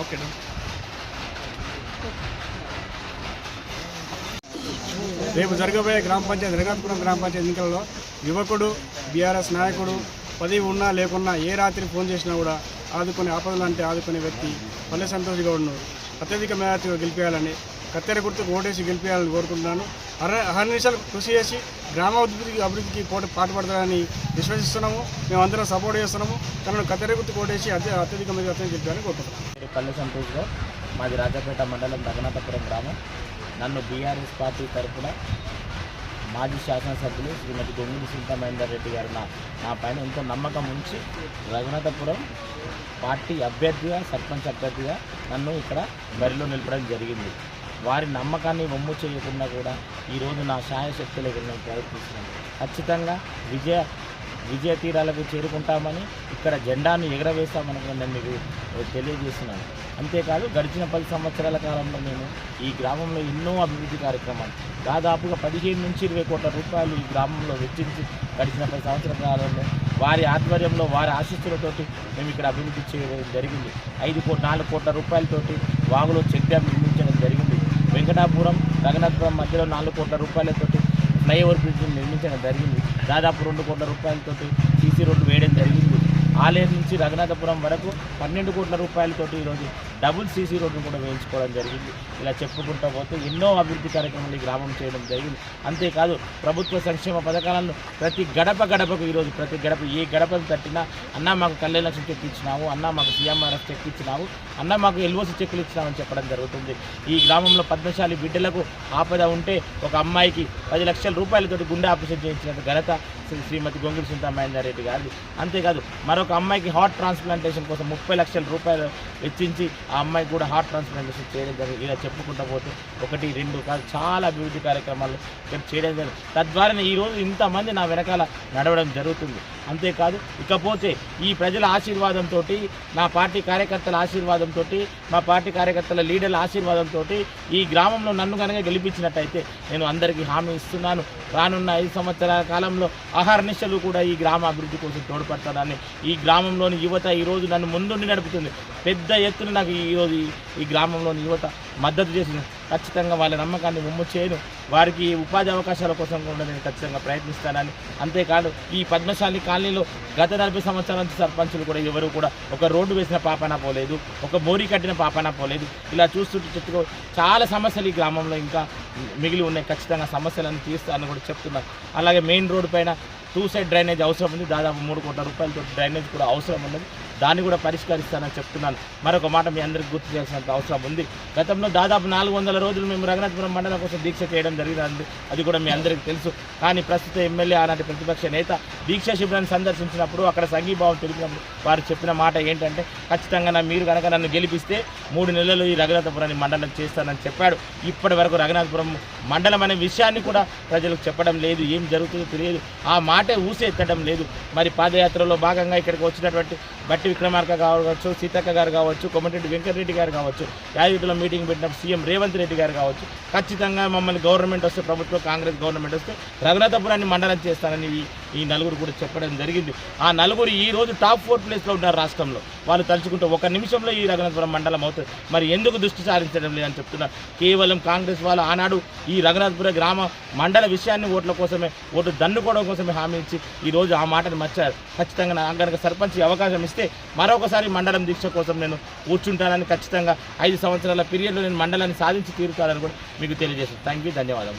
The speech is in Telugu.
Okay done. రేపు జరగబోయే గ్రామ పంచాయతీ రంగనాథపురం గ్రామ పంచాయతీ ఎన్నికల్లో యువకుడు బీఆర్ఎస్ నాయకుడు పదవి ఉన్నా లేకున్నా ఏ రాత్రి ఫోన్ చేసినా కూడా ఆదుకునే ఆపదలు అంటే ఆదుకునే వ్యక్తి పల్లె సంతోష్ గౌడ్ను అత్యధిక మేరతో గెలిపేయాలని కత్తెర గుర్తుకు ఓటేసి గెలిపేయాలని కోరుకుంటున్నాను అర నిమిషాలు కృషి చేసి గ్రామాభివృద్ధికి అభివృద్ధికి పోటీ పాటుపడతారని విశ్వసిస్తున్నాము. మేమందరం సపోర్ట్ చేస్తున్నాము. తనను కత్తెరగుర్తి కోటేసి అత్య అత్యధిక మీద అర్థం చెప్పాలని కోరుకుంటున్నాను పేరు పల్లె సంతోష్గా మాది రాజాపేట మండలం రఘునాథపురం గ్రామం. నన్ను బీఆర్ఎస్ పార్టీ తరఫున మాజీ శాసనసభ్యులు శ్రీమతి గొంగుడి సీతా మహేందర్ రెడ్డి గారు నా నా పైన ఎంతో నమ్మకం ఉంచి రఘునాథపురం పార్టీ అభ్యర్థిగా సర్పంచ్ అభ్యర్థిగా నన్ను ఇక్కడ బరిలో నిలపడం జరిగింది. వారి నమ్మకాన్ని వమ్ము చేయకుండా కూడా ఈరోజు నా శాయశక్తులకు నేను ప్రయత్నిస్తున్నాను ఖచ్చితంగా విజయ విజయ తీరాలకు చేరుకుంటామని ఇక్కడ జెండాను ఎగరవేస్తామని నేను మీకు తెలియజేస్తున్నాను. అంతేకాదు గడిచిన పది సంవత్సరాల కాలంలో నేను ఈ గ్రామంలో ఎన్నో అభివృద్ధి కార్యక్రమాలు దాదాపుగా పదిహేను నుంచి ఇరవై కోట్ల రూపాయలు ఈ గ్రామంలో వెచ్చించి గడిచిన పది సంవత్సరాల కాలంలో వారి ఆధ్వర్యంలో వారి ఆశీస్సులతోటి మేము ఇక్కడ అభివృద్ధి చేయడం జరిగింది. ఐదు కోట్ల నాలుగు కోట్ల రూపాయలతోటి వాగులో చెక్ డ్యామ్ నిర్మించడం వెంకటాపురం రఘునాథపురం మధ్యలో నాలుగు కోట్ల రూపాయలతోటి ఫ్లైఓవర్ బ్రిడ్జ్ నిర్మించడం జరిగింది. దాదాపు రెండు కోట్ల రూపాయలతోటి సీసీ రోడ్డు వేయడం జరిగింది. ఆలయం నుంచి రఘునాథపురం వరకు పన్నెండు కోట్ల రూపాయలతోటి ఈరోజు డబుల్ సీసీ రోడ్డును కూడా వేయించుకోవడం జరిగింది. ఇలా చెప్పుకుంటూ పోతే ఎన్నో అభివృద్ధి కార్యక్రమాలు ఈ గ్రామం చేయడం జరిగింది. అంతేకాదు ప్రభుత్వ సంక్షేమ పథకాలను ప్రతి గడప గడపకు ఈరోజు ప్రతి గడప ఏ గడపను తట్టినా అన్న మాకు కళ్యాణ లక్ష్మి చెక్ ఇచ్చినావు అన్న మాకు సీఎంఆర్ఎఫ్ చెక్ ఇచ్చినావు అన్న మాకు ఎల్ఓసి చెక్కులు ఇచ్చినామని చెప్పడం జరుగుతుంది. ఈ గ్రామంలో పద్మశాలి బిడ్డలకు ఆపద ఉంటే ఒక అమ్మాయికి పది లక్షల రూపాయలతోటి గుండె ఆపరేషన్ చేయించిన ఘనత శ్రీ శ్రీమతి గొంగుడి సింతా మహేందర్ రెడ్డి గారిది. అంతేకాదు మరొక అమ్మాయికి హార్ట్ ట్రాన్స్ప్లాంటేషన్ కోసం ముప్పై లక్షల రూపాయలు వెచ్చించి ఆ అమ్మాయికి కూడా హార్ట్ ట్రాన్స్ప్లాంటేషన్ చేయడం జరిగింది. ఇలా చెప్పుకుంటూ పోతే ఒకటి రెండు కాదు చాలా అభివృద్ధి కార్యక్రమాలు ఇక్కడ చేయడం జరిగింది. తద్వారా ఈరోజు ఇంతమంది నా వెనకాల నడవడం జరుగుతుంది. అంతేకాదు ఇకపోతే ఈ ప్రజల ఆశీర్వాదంతో నా పార్టీ కార్యకర్తల ఆశీర్వాదంతో మా పార్టీ కార్యకర్తల లీడర్ల ఆశీర్వాదంతో ఈ గ్రామంలో నన్ను కనుక గెలిపించినట్టయితే నేను అందరికీ హామీ ఇస్తున్నాను. రానున్న ఐదు సంవత్సరాల కాలంలో అహర్నిశలు కూడా ఈ గ్రామ అభివృద్ధి కోసం తోడ్పడతానని ఈ గ్రామంలోని యువత ఈరోజు నన్ను ముందుండి నడుపుతుంది. పెద్ద ఎత్తున నాకు ఈరోజు ఈ- ఈ గ్రామంలోని యువత మద్దతు చేసింది ఖచ్చితంగా వాళ్ళ నమ్మకాన్ని ముమ్ము చేయను. వారికి ఉపాధి అవకాశాల కోసం కూడా నేను ఖచ్చితంగా ప్రయత్నిస్తానని. అంతేకాదు ఈ పద్మశాలి కాలనీలో గత నలభై సంవత్సరాల నుంచి సర్పంచులు కూడా ఎవరు కూడా ఒక రోడ్డు వేసిన పాపన పోలేదు ఒక మోరీ కట్టిన పాపన పోలేదు. ఇలా చూస్తుంటే చెట్టుకో చాలా సమస్యలు ఈ గ్రామంలో ఇంకా మిగిలి ఉన్నాయి. ఖచ్చితంగా సమస్యలను తీస్తానని కూడా చెప్తున్నారు. అలాగే మెయిన్ రోడ్డు పైన టూ సైడ్ డ్రైనేజ్ అవసరం ఉంది. దాదాపు మూడు కోట్ల రూపాయలతో డ్రైనేజ్ కూడా అవసరం ఉన్నది. దాన్ని కూడా పరిష్కరిస్తానని చెప్తున్నాను. మరొక మాట మీ అందరికి గుర్తు చేయాల్సినంత అవసరం ఉంది. గతంలో దాదాపు నాలుగు వందల రోజులు మేము రఘునాథపురం మండలం కోసం దీక్ష చేయడం జరిగింది అది కూడా మీ అందరికీ తెలుసు. కానీ ప్రస్తుత ఎమ్మెల్యే ఆనాటి ప్రతిపక్ష నేత దీక్ష శిబిరాన్ని సందర్శించినప్పుడు అక్కడ సంఘీభావం తెలిపినప్పుడు వారు చెప్పిన మాట ఏంటంటే ఖచ్చితంగా నా మీరు కనుక నన్ను గెలిపిస్తే మూడు నెలలు ఈ రఘునాథపురాన్ని మండలం చేస్తానని చెప్పాడు. ఇప్పటి వరకు రఘునాథపురం మండలం అనే విషయాన్ని కూడా ప్రజలకు చెప్పడం లేదు. ఏం జరుగుతుందో తెలియదు. ఆ మాట ఊసే ఊసెత్తడం లేదు. మరి పాదయాత్రలో భాగంగా ఇక్కడికి వచ్చినటువంటి బట్టి విక్రమార్క కావచ్చు సీతక్క గారు కావచ్చు కొమ్మటిరెడ్డి వెంకటరెడ్డి గారు కావచ్చు యాదగిరిలో మీటింగ్ పెట్టిన సీఎం రేవంత్ రెడ్డి గారు కావచ్చు ఖచ్చితంగా మమ్మల్ని గవర్నమెంట్ వస్తే ప్రభుత్వం కాంగ్రెస్ గవర్నమెంట్ వస్తే రఘునాథపురాన్ని మండలం చేస్తానని ఈ నలుగురు కూడా చెప్పడం జరిగింది. ఆ నలుగురు ఈ రోజు టాప్ ఫోర్ ప్లేస్లో ఉన్నారు రాష్ట్రంలో. వాళ్ళు తలుచుకుంటే ఒక నిమిషంలో ఈ రఘునాథపురం మండలం అవుతుంది. మరి ఎందుకు దృష్టి సారించడం లేదని చెప్తున్నా. కేవలం కాంగ్రెస్ వాళ్ళు ఆనాడు ఈ రఘునాథపురం గ్రామ మండల విషయాన్ని ఓట్ల కోసమే ఓటు దన్నుకోవడం కోసమే హామీ ఇచ్చి ఈ రోజు ఆ మాటను మర్చారు. ఖచ్చితంగా నాకు కనుక సర్పంచ్ అవకాశం ఇస్తే మరొకసారి మండలం దీక్ష కోసం నేను కూర్చుంటానని ఖచ్చితంగా ఐదు సంవత్సరాల పీరియడ్లో నేను మండలాన్ని సాధించి తీరుతానని కూడా మీకు తెలియజేస్తాను. థ్యాంక్ యూ ధన్యవాదాలు